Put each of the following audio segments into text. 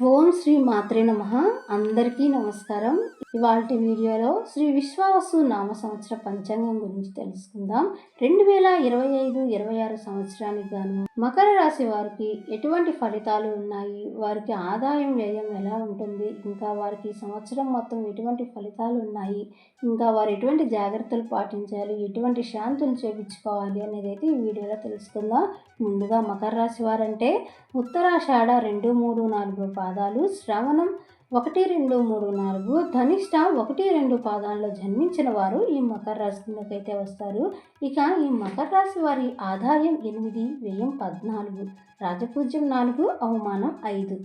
ఓం శ్రీ మాత్రే నమ. అందరికీ నమస్కారం. ఇవాళ వీడియోలో శ్రీ విశ్వావసు నామ సంవత్సర పంచాంగం గురించి తెలుసుకుందాం. రెండు వేల ఇరవై ఐదు ఇరవై ఆరు సంవత్సరానికి గాను మకర రాశి వారికి ఎటువంటి ఫలితాలు ఉన్నాయి? వారికి ఆదాయం వ్యయం ఎలా ఉంటుంది? ఇంకా వారికి సంవత్సరం మొత్తం ఎటువంటి ఫలితాలు ఉన్నాయి? ఇంకా వారు ఎటువంటి జాగ్రత్తలు పాటించాలి? ఎటువంటి శాంతులు చేపించుకోవాలి అనేది అయితే ఈ వీడియోలో తెలుసుకుందాం. ముందుగా మకర రాశి వారంటే ఉత్తరాషాఢ రెండు మూడు నాలుగు పాదాలు శ్రవణం ఒకటి రెండు మూడు నాలుగు ధనిష్ట ఒకటి రెండు పాదాల్లో జన్మించిన వారు ఈ మకర రాశిలోకి అయితే వస్తారు. ఇక ఈ మకర రాశి వారి ఆదాయం ఎనిమిది వ్యయం పద్నాలుగు రాజపూజ్యం నాలుగు అవమానం ఐదు.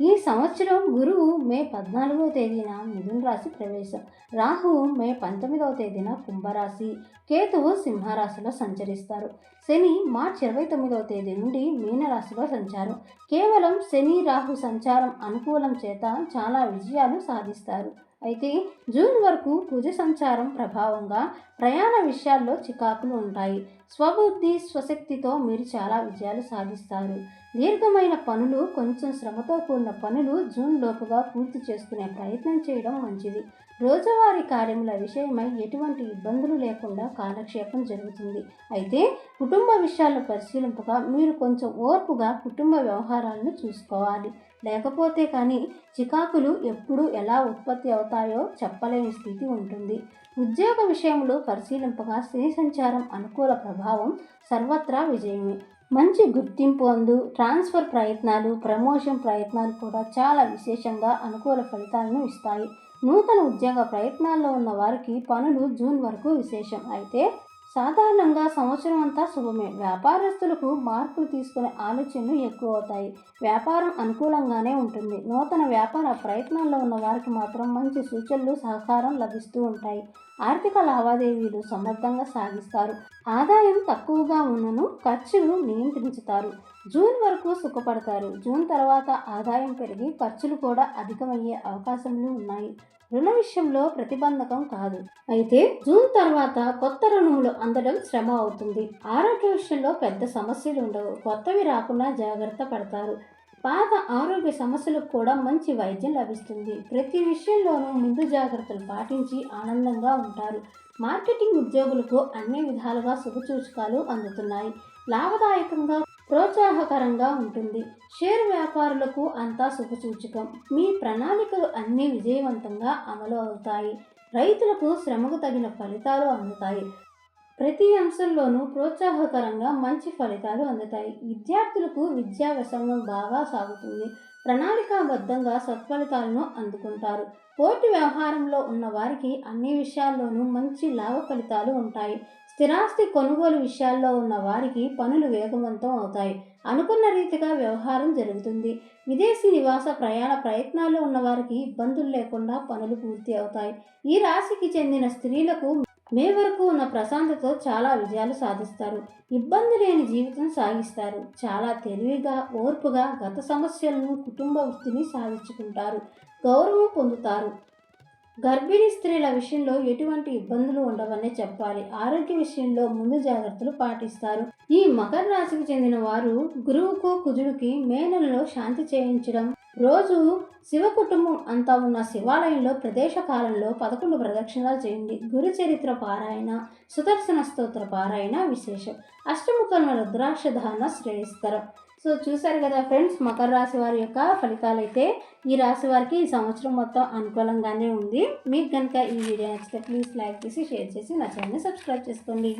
ఈ సంవత్సరం గురువు మే పద్నాలుగవ తేదీన మిథున రాశి ప్రవేశం. రాహువు మే పంతొమ్మిదవ తేదీన కుంభరాశి. కేతువు సింహరాశిలో సంచరిస్తారు. శని మార్చి ఇరవై తొమ్మిదవ తేదీ నుండి మీనరాశిలో సంచారం. కేవలం శని రాహు సంచారం అనుకూలం చేత చాలా విజయాలు సాధిస్తారు. అయితే జూన్ వరకు కుజ సంచారం ప్రభావంగా ప్రయాణ విషయాల్లో చికాకులు ఉంటాయి. స్వబుద్ధి స్వశక్తితో మీరు చాలా విజయాలు సాధిస్తారు. దీర్ఘమైన పనులు కొంచెం శ్రమతో కూడిన పనులు జూన్ లోపుగా పూర్తి చేసుకునే ప్రయత్నం చేయడం మంచిది. రోజువారీ కార్యముల విషయమై ఎటువంటి ఇబ్బందులు లేకుండా కాలక్షేపం జరుగుతుంది. అయితే కుటుంబ విషయాలు పరిశీలింపగా మీరు కొంచెం ఓర్పుగా కుటుంబ వ్యవహారాలను చూసుకోవాలి. లేకపోతే కానీ చికాకులు ఎప్పుడు ఎలా ఉత్పత్తి అవుతాయో చెప్పలేని స్థితి ఉంటుంది. ఉద్యోగ విషయంలో పరిశీలింపగా స్త్రీ సంచారం అనుకూల ప్రభావం సర్వత్రా విజయమే. మంచి గుర్తింపు అందు ట్రాన్స్ఫర్ ప్రయత్నాలు ప్రమోషన్ ప్రయత్నాలు కూడా చాలా విశేషంగా అనుకూల ఫలితాలను ఇస్తాయి. నూతన ఉద్యోగ ప్రయత్నాల్లో ఉన్న వారికి పనులు జూన్ వరకు విశేషం. అయితే సాధారణంగా సంవత్సరం అంతా శుభమే వ్యాపారస్తులకు మార్పులు తీసుకునే ఆలోచనలు ఎక్కువ అవుతాయి వ్యాపారం అనుకూలంగానే ఉంటుంది. నూతన వ్యాపార ప్రయత్నాల్లో ఉన్న వారికి మాత్రం మంచి సూచనలు సహకారం లభిస్తూ ఉంటాయి. ఆర్థిక లావాదేవీలు సమర్థంగా సాగిస్తారు. ఆదాయం తక్కువగా ఉన్నను ఖర్చులు నియంత్రించుతారు. జూన్ వరకు సుఖపడతారు. జూన్ తర్వాత ఆదాయం పెరిగి ఖర్చులు కూడా అధికమయ్యే అవకాశములు ఉన్నాయి. రుణ విషయంలో ప్రతిబంధకం కాదు. అయితే జూన్ తర్వాత కొత్త రుణములు అందడం శ్రమ అవుతుంది. ఆరోగ్య విషయంలో పెద్ద సమస్యలు ఉండవు. కొత్తవి రాకుండా జాగ్రత్త పడతారు. పాత ఆరోగ్య సమస్యలకు కూడా మంచి వైద్యం లభిస్తుంది. ప్రతి విషయంలోనూ ముందు జాగ్రత్తలు పాటించి ఆనందంగా ఉంటారు. మార్కెటింగ్ ఉద్యోగులకు అన్ని విధాలుగా శుభసూచకాలు అందుతున్నాయి. లాభదాయకంగా ప్రోత్సాహకరంగా ఉంటుంది. షేర్ వ్యాపారులకు అంతా శుభసూచకం. మీ ప్రణాళికలు అన్నీ విజయవంతంగా అమలు అవుతాయి. రైతులకు శ్రమకు తగిన ఫలితాలు అందుతాయి. ప్రతి అంశంలోనూ ప్రోత్సాహకరంగా మంచి ఫలితాలు అందుతాయి. విద్యార్థులకు విద్యా వ్యసనం బాగా సాగుతుంది. ప్రణాళికాబద్ధంగా సత్ఫలితాలను అందుకుంటారు. పోటీ వ్యవహారంలో ఉన్న వారికి అన్ని విషయాల్లోనూ మంచి లాభ ఫలితాలు ఉంటాయి. స్థిరాస్తి కొనుగోలు విషయాల్లో ఉన్న వారికి పనులు వేగవంతం అవుతాయి. అనుకున్న రీతిగా వ్యవహారం జరుగుతుంది. విదేశీ నివాస ప్రయాణ ప్రయత్నాల్లో ఉన్న వారికి ఇబ్బందులు లేకుండా పనులు పూర్తి అవుతాయి. ఈ రాశికి చెందిన స్త్రీలకు మే వరకు ఉన్న ప్రశాంతతో చాలా విజయాలు సాధిస్తారు. ఇబ్బంది లేని జీవితం సాగిస్తారు. చాలా తెలివిగా ఓర్పుగా గత సమస్యలను కుటుంబ వృత్తిని సాధించుకుంటారు. గౌరవం పొందుతారు. గర్భిణీ స్త్రీల విషయంలో ఎటువంటి ఇబ్బందులు ఉండవనే చెప్పాలి. ఆరోగ్య విషయంలో ముందు జాగ్రత్తలు పాటిస్తారు. ఈ మకర రాశికి చెందిన వారు గురువుకు కుజుడికి మే నెలలో శాంతి చేయించడం రోజు శివ కుటుంబం అంతా ఉన్న శివాలయంలో ప్రదేశ కాలంలో పదకొండు ప్రదక్షిణాలు చేయండి. గురు చరిత్ర పారాయణ సుదర్శన స్తోత్ర పారాయణ విశేషం. అష్టముఖర్మ రుద్రాక్ష ధారణ శ్రేయస్కరం. సో చూశారు కదా ఫ్రెండ్స్ మకర రాశి వారి యొక్క ఫలితాలు అయితే ఈ రాశి వారికి ఈ సంవత్సరం మొత్తం అనుకూలంగానే ఉంది. మీకు కనుక ఈ వీడియో నచ్చితే ప్లీజ్ లైక్ చేసి షేర్ చేసి నా ఛానల్ని సబ్స్క్రైబ్ చేసుకోండి.